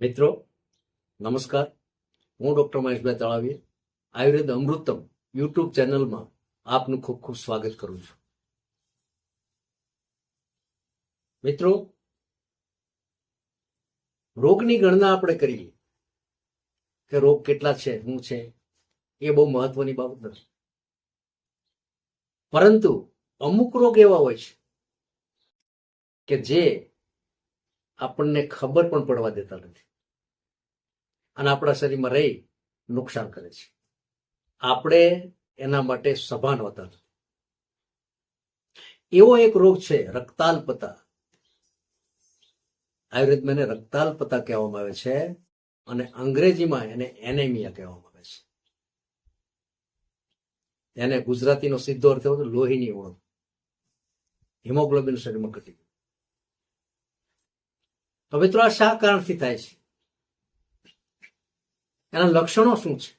મિત્રો, નમસ્કાર. હું ડોક્ટર મહેશભાઈ તળાવીએ. આયુર્વેદ અમૃતમ યુટ્યુબ ચેનલમાં આપનું ખૂબ ખૂબ સ્વાગત કરું છું. મિત્રો, રોગની ગણના આપણે કરીએ કે રોગ કેટલા છે, શું છે, એ બહુ મહત્વની બાબત નથી. પરંતુ અમુક રોગ એવા હોય છે કે જે આપણને ખબર પણ પડવા દેતા નથી. અને આપણા શરીરમાં રહી નુકસાન કરે છે. આપણે એના માટે સભાન હોતા એવો એક રોગ છે, રક્તાલ્પતા. આયુર્વેદમાં એને રક્તાલ્પતા કહેવામાં આવે છે અને અંગ્રેજીમાં એને એનેમિયા કહેવામાં આવે છે. એને ગુજરાતીનો સીધો અર્થ એવો લોહીની ઓળખ. હિમોગ્લોબિન શરીરમાં ઘટી ગયું. તો મિત્રો આ શા કારણથી થાય છે? એના લક્ષણો શું છે?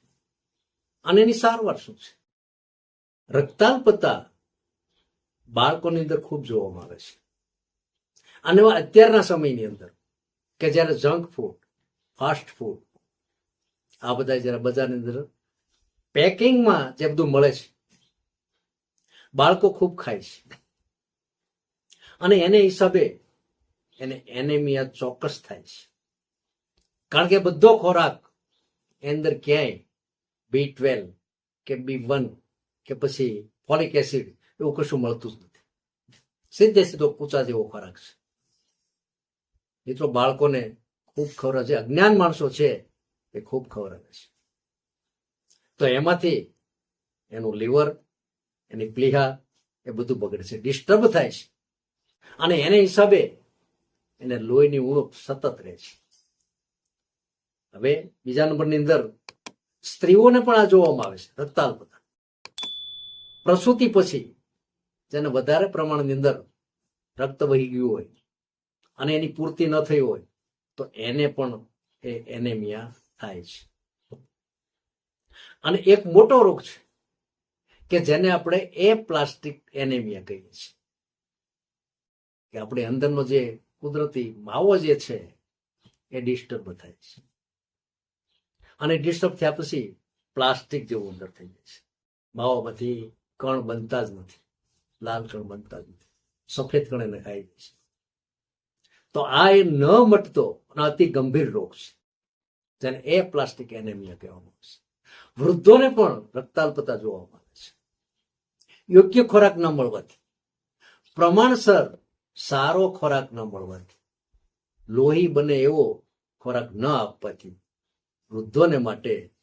અને એની સારવાર શું છે? રક્તાલ્પતા બાળકોની અંદર ખૂબ જોવામાં આવે છે. અને અત્યારના સમયની અંદર કે જ્યારે જંક ફૂડ, ફાસ્ટ ફૂડ, આ બધા જ્યારે બજારની અંદર પેકિંગમાં જે બધું મળે છે, બાળકો ખૂબ ખાય છે. અને એને હિસાબે એને એનેમિયા ચોક્કસ થાય છે. કારણ કે બધો ખોરાક એની અંદર ક્યાંય બી ટ્વેલ્વ કે બી વન કે પછી ફોલિક એસિડ એવું કશું મળતું જ નથી. સીધે સીધો કૂચા જેવો ખોરાક છે. મિત્રો, બાળકોને ખૂબ ખબર છે, અજ્ઞાન માણસો છે, એ ખૂબ ખબર છે. તો એમાંથી એનું લીવર, એની પ્લીહા, એ બધું બગડે છે ડિસ્ટર્બ થાય છે. અને એને હિસાબે એને લોહીની ઉણપ સતત રહે છે. હવે બીજા નંબરની અંદર સ્ત્રીઓને પણ આ જોવામાં આવે છે, રક્તાલ રક્તાલ્પતા પ્રસૂતિ પછી જેને વધારે પ્રમાણની અંદર રક્ત વહી ગયું હોય અને એની પૂર્તિ ન થઈ હોય, તો એને પણ એ એનેમિયા થાય છે. અને એક મોટો રોગ છે કે જેને આપણે એ પ્લાસ્ટિક એનેમિયા કહીએ છીએ. કે આપણે અંદરનો જે કુદરતી માવો જે છે, એ ડિસ્ટર્બ થાય છે. અને ડિસ્ટર્બ થયા પછી પ્લાસ્ટિક જેવું અંદર થઈ જાય છે. માવામાંથી કણ બનતા જ નથી. લાલ કણ બનતા જ નથી. સફેદ કણ એને જાય છે. તો આ એ ન મટતો અતિ ગંભીર રોગ છે. જેને એ પ્લાસ્ટિક એનેમિયા કહેવામાં આવે છે. વૃદ્ધોને પણ રક્તાલ્પતા જોવામાં આવે છે. યોગ્ય ખોરાક ન મળવાથી. પ્રમાણસર સારો ખોરાક ન મળવાથી. લોહી બને એવો ખોરાક ન આપવાથી. વૃદ્ધોને માટે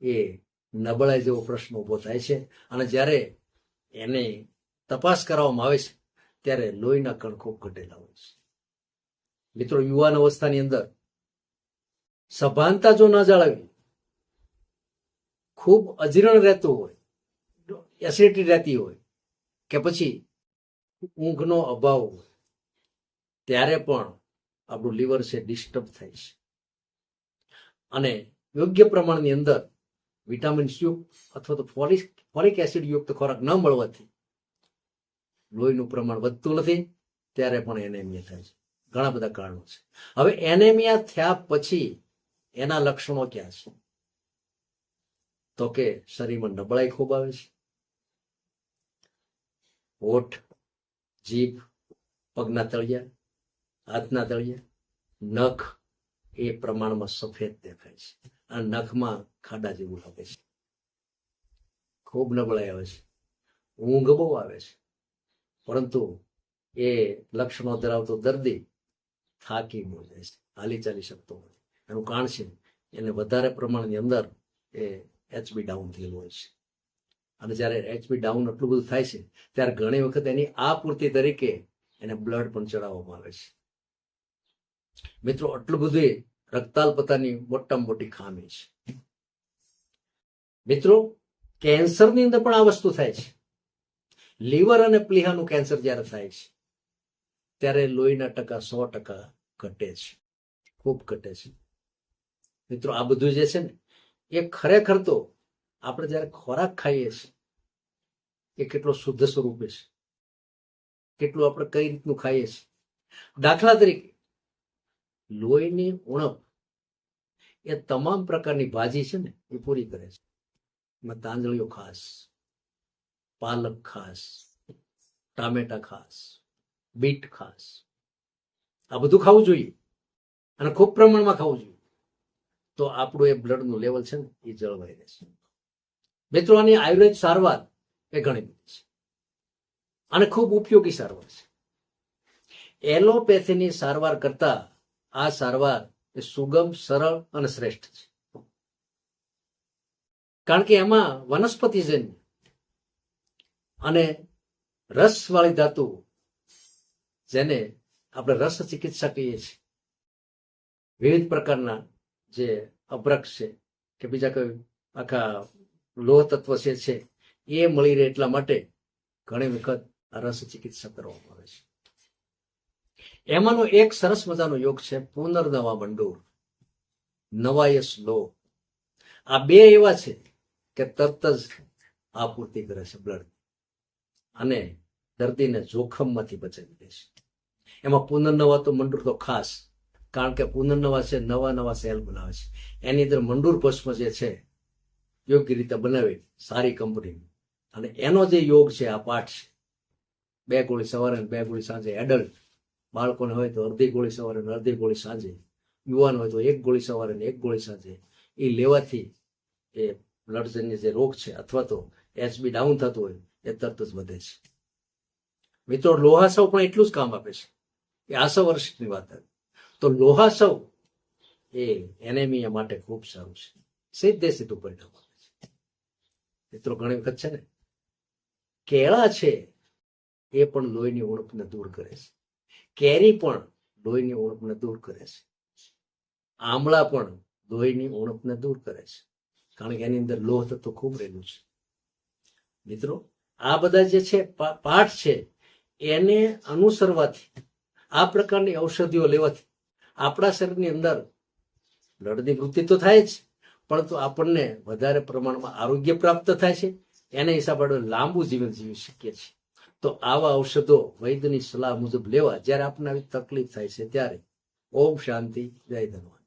એ નબળાઈ જેવો પ્રશ્ન ઊભો થાય છે. અને જ્યારે એને તપાસ કરવામાં આવે છે, ત્યારે લોહીના કણકો ઘટેલા હોય છે. મિત્રો, યુવાન અવસ્થાની અંદર સભાનતા જો ન જાળવી, ખૂબ અજીર્ણ રહેતું હોય, એસિડિટી રહેતી હોય, કે પછી ઊંઘનો અભાવ હોય, ત્યારે પણ આપણું લીવર છે ડિસ્ટર્બ થાય છે. અને યોગ્ય પ્રમાણની અંદર વિટામિન્સ યુક્ત અથવા તો ફોલિક ફોલિક એસિડ યુક્ત ખોરાક ન મળવાથી લોહીનું પ્રમાણ વધતું નથી, ત્યારે પણ એનેમિયા થાય છે. ઘણા બધા કારણો છે. હવે એનેમિયા થયા પછી એના લક્ષણો ક્યાં છે? તો કે શરીરમાં નબળાઈ ખૂબ આવે છે, હોઠ, જીભ, પગના તળિયા, હાથના તળિયા, નખ એ પ્રમાણમાં સફેદ દેખાય છે. અને નખમાં ખાડા જેવું લાગે છે. ખૂબ નબળાઈ આવે છે. ઊંઘ બહુ આવે છે. પરંતુ એ લક્ષણો ધરાવતો દર્દી થાકી બહુ જાય છે. હાલી ચાલી શકતો નથી. એનું કારણ છે એને વધારે પ્રમાણની અંદર એ એચબી ડાઉન થયેલું હોય છે. અને જ્યારે એચબી ડાઉન આટલું બધું થાય છે, ત્યારે ઘણી વખત એની આ પૂર્તિ તરીકે એને બ્લડ પણ ચડાવવામાં આવે છે. મિત્રો, આટલું બધું રક્તાલ રક્તાલ્પતાની મોટા મોટી ખામી છે. મિત્રો, કેન્સરની અંદર પણ આ વસ્તુ થાય છે. લીવર અને પ્લીહાનું કેન્સર જ્યારે થાય છે, ત્યારે લોહીના ટકા સો ટકા ઘટે છે. ખૂબ ઘટે છે. મિત્રો, આ બધું જે છે ને, એ ખરેખર તો આપણે જ્યારે ખોરાક ખાઈએ છીએ, એ કેટલો શુદ્ધ સ્વરૂપે છે. કેટલું આપણે કઈ રીતનું ખાઈએ છીએ. દાખલા તરીકે લોહીની ઉણપ એ તમામ પ્રકારની ભાજી છે ને, એ પૂરી કરે છે. એમાં તાંદળીઓ ખાસ, પાલક ખાસ, ટામેટા ખાસ, બીટ ખાસ. આ બધું ખાવું જોઈએ અને ખૂબ પ્રમાણમાં ખાવું જોઈએ. તો આપણું એ બ્લડનું લેવલ છે ને, એ જળવાઈ રહેશે. મિત્રો, આની આયુર્વેદ સારવાર એ ઘણી બધી છે. અને ખૂબ ઉપયોગી સારવાર છે. એલોપેથીની સારવાર કરતા આ સારવાર એ સુગમ, સરળ અને શ્રેષ્ઠ છે. કારણ કે એમાં વનસ્પતિજન્ય અને રસવાળી ધાતુ જેને આપણે રસ ચિકિત્સા કહીએ છીએ. વિવિધ પ્રકારના જે અભ્રક્ષ છે કે બીજા કોઈ આખા લોહ તત્વ છે, એ મળી રહે એટલા માટે ઘણી વખત આ રસ ચિકિત્સા કરવામાં આવે છે. એમાંનો એક સરસ મજાનો યોગ છે પુનર્નવા મંડોર નવાયસ લો આ બે એવા છે કે તરત જ આપૂર્તિ કરે છે બ્લડ. અને દર્દીને જોખમમાંથી બચાવી દે છે. એમાં પુનર્નવા તો મંડૂર તો ખાસ, કારણ કે પુનર્નવા છે, નવા નવા સેલ બનાવે છે. એની અંદર મંડૂર ભસ્મ જે છે, યોગ્ય રીતે બનાવી, સારી કંપની અને એનો જે યોગ છે, આ પાઠ છે. બે ગોળી સવારે બે ગોળી સાંજે એડલ્ટ બાળકોને હોય તો અડધી ગોળી સવારે અને અડધી ગોળી સાંજે. યુવાન હોય તો એક ગોળી સવારે અને એક ગોળી સાંજે. એ લેવાથી એ બ્લડજન્ય જે રોગ છે અથવા તો એચબી ડાઉન થતું હોય, એ તરત જ વધે છે. મિત્રો લોહાસવ પણ એટલું જ કામ આપે છે એ આસવ વર્ષની વાત તો લોહાસવ એ એનેમિયા માટે ખૂબ સારું છે. સીધે સીધું પરિણામ આપે છે. મિત્રો, ઘણી વખત છે ને, કેળા છે એ પણ લોહીની ઉણપને દૂર કરે છે. કેરી પણ લોહીની ઉણપને દૂર કરે છે. આમળા પણ લોહીની ઉણપને દૂર કરે છે. કારણ કે એની અંદર લોહ તત્વ ખૂબ રહેલું છે. મિત્રો, આ બધા જે છે પાઠ છે, એને અનુસરવાથી, આ પ્રકારની ઔષધિઓ લેવાથી આપણા શરીરની અંદર બ્લડની વૃત્તિ તો થાય જ, પરંતુ આપણને વધારે પ્રમાણમાં આરોગ્ય પ્રાપ્ત થાય છે. એના હિસાબે લાંબુ જીવન જીવી શકીએ છીએ. તો આવા ઔષધો વૈદ્યની સલાહ મુજબ લેવા. જ્યારે આપણને આવી તકલીફ થાય છે ત્યારે. ઓમ શાંતિ, જય ધન્યવાદ